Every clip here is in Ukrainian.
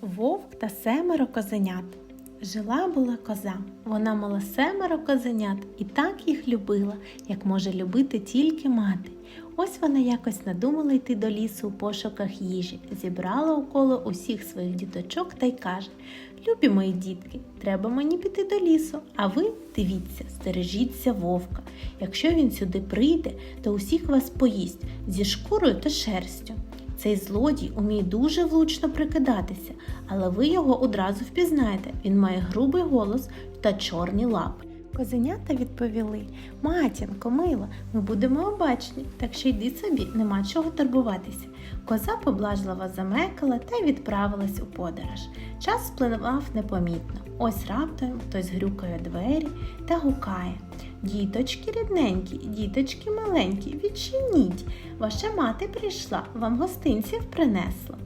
Вовк та семеро козенят. Жила була коза. Вона мала семеро козенят і так їх любила, як може любити тільки мати. Ось вона якось надумала йти до лісу у пошуках їжі, зібрала около усіх своїх діточок та й каже: Любі мої дітки, треба мені піти до лісу, а ви дивіться, стережіться вовка. Якщо він сюди прийде, то усіх вас поїсть зі шкурою та шерстю. Цей злодій уміє дуже влучно прикидатися, але ви його одразу впізнаєте. Він має грубий голос та чорні лапи. Козенята відповіли: Матінко, мила, ми будемо обачні, так що йди собі, нема чого турбуватися. Коза поблажливо замекала та відправилась у подорож. Час спливав непомітно. Ось раптом хтось грюкає двері та гукає. Діточки рідненькі, діточки маленькі, відчиніть. Ваша мати прийшла, вам гостинців принесла.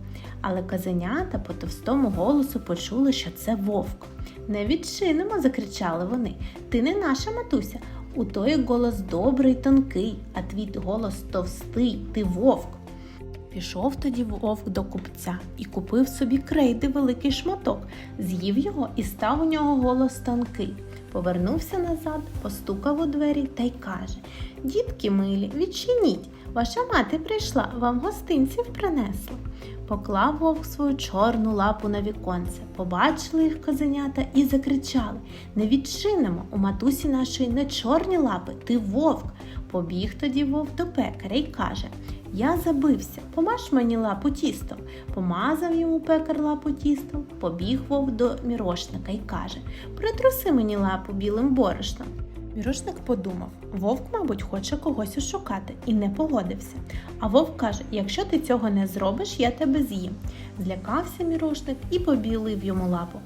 Але козенята по товстому голосу почули, що це вовк. Не відчинимо, закричали вони. Ти не наша матуся. У той голос добрий, тонкий, а твій голос товстий, ти вовк. Пішов тоді вовк до купця і купив собі крейди великий шматок, з'їв його і став у нього голос тонкий. Повернувся назад, постукав у двері та й каже Дітки милі, відчиніть, ваша мати прийшла, вам гостинців принесла. Поклав вовк свою чорну лапу на віконце, побачили їх козенята і закричали Не відчинимо, у матусі нашої не чорні лапи, ти вовк. Побіг тоді вовк до пекаря й каже Я забився, помаж мені лапу тістом. Помазав йому пекар лапу тістом, побіг вовк до мірошника й каже Притруси мені лапу білим борошном. Мірошник подумав, вовк, мабуть, хоче когось ошукати і не погодився. А вовк каже: якщо ти цього не зробиш, я тебе з'їм. Злякався мірошник і побілив йому лапу.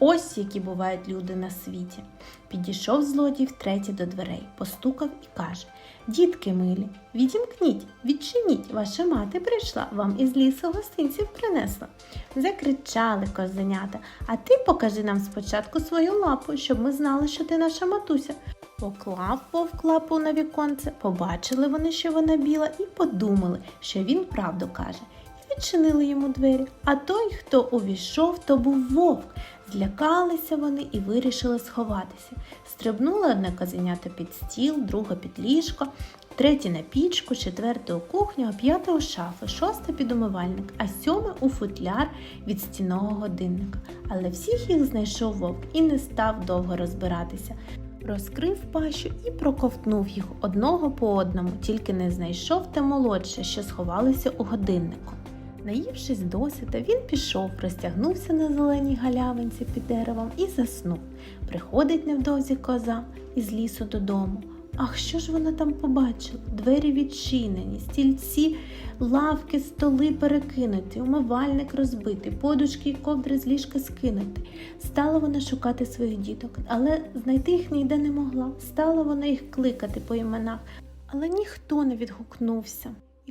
Ось які бувають люди на світі. Підійшов злодій втретє до дверей, постукав і каже: Дітки милі, відімкніть, відчиніть, ваша мати прийшла, вам із лісу гостинців принесла. Закричали козенята, а ти покажи нам спочатку свою лапу, щоб ми знали, що ти наша матуся. Поклав вовк лапу на віконце, побачили вони, що вона біла, і подумали, що він правду каже. Відчинили йому двері. А той, хто увійшов, то був вовк. Злякалися вони і вирішили сховатися. Стрибнули одне козенята під стіл, друге під ліжко, третє на пічку, четверте у кухню, а п'яте у шафи, шосте під умивальник, а сьоме у футляр від стінного годинника. Але всіх їх знайшов вовк і не став довго розбиратися. Розкрив пащу і проковтнув їх одного по одному, тільки не знайшов те молодше, що сховалися у годиннику. Наївшись досвіта, він пішов, розтягнувся на зеленій галявинці під деревом і заснув. Приходить невдовзі коза із лісу додому. Ах, що ж вона там побачила? Двері відчинені, стільці, лавки, столи перекинуті, умивальник розбитий, подушки й ковдри з ліжка скинути. Стала вона шукати своїх діток, але знайти їх ніде не могла. Стала вона їх кликати по іменах, але ніхто не відгукнувся.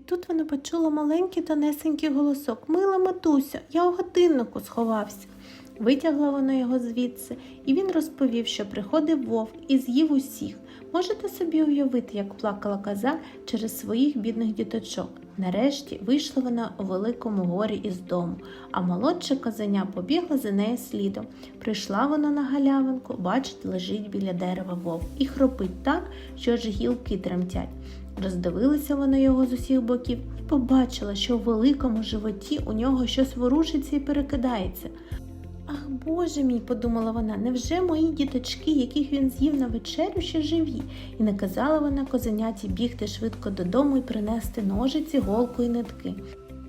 Тут вона почула маленький тонесенький голосок Мила матуся, я у годиннику сховався. Витягла вона його звідси, і він розповів, що приходив вовк і з'їв усіх. Можете собі уявити, як плакала коза через своїх бідних діточок. Нарешті вийшла вона у великому горі із дому, а молодша козеня побігла за нею слідом. Прийшла вона на галявинку, бачить, лежить біля дерева вовк і хропить так, що аж гілки тремтять. Роздивилися вона його з усіх боків і побачила, що в великому животі у нього щось ворушиться і перекидається. Ах, Боже мій, подумала вона, невже мої діточки, яких він з'їв на вечерю, ще живі? І наказала вона козеняті бігти швидко додому і принести ножиці, голку і нитки.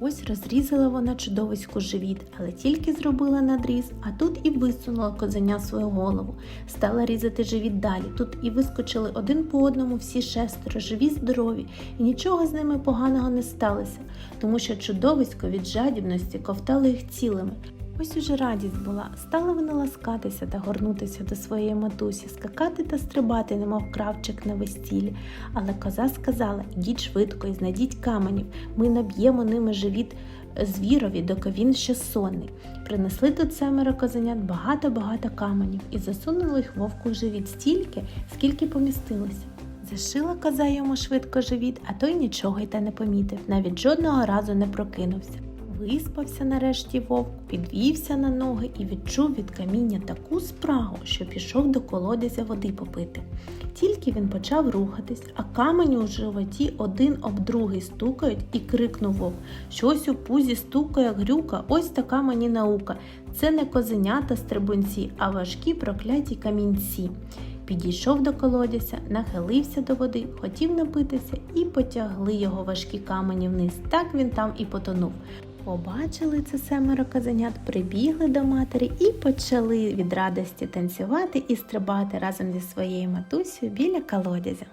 Ось розрізала вона чудовиську живіт, але тільки зробила надріз, а тут і висунула козеня свою голову. Стала різати живіт далі. Тут і вискочили один по одному всі шестеро, живі, здорові, і нічого з ними поганого не сталося, тому що чудовисько від жадібності ковтало їх цілими. Ось уже радість була, стала вона ласкатися та горнутися до своєї матусі, скакати та стрибати, немов кравчик на весіллі. Але коза сказала ідіть швидко і знайдіть каменів, ми наб'ємо ними живіт звірові, доки він ще сонний. Принесли тут семеро козенят багато-багато каменів і засунули їх вовку в живіт стільки, скільки помістилося. Зашила коза йому швидко живіт, а той нічого й та не помітив, навіть жодного разу не прокинувся. Виспався нарешті вовк, підвівся на ноги і відчув від каміння таку спрагу, що пішов до колодязя води попити. Тільки він почав рухатись, а камені у животі один об другий стукають і крикнув вовк. Щось у пузі стукає грюка, ось така мені наука. Це не козенята стрибунці, а важкі прокляті камінці. Підійшов до колодязя, нахилився до води, хотів напитися і потягли його важкі камені вниз. Так він там і потонув. Побачили це семеро козенят, прибігли до матері і почали від радості танцювати і стрибати разом зі своєю матусею біля колодязя.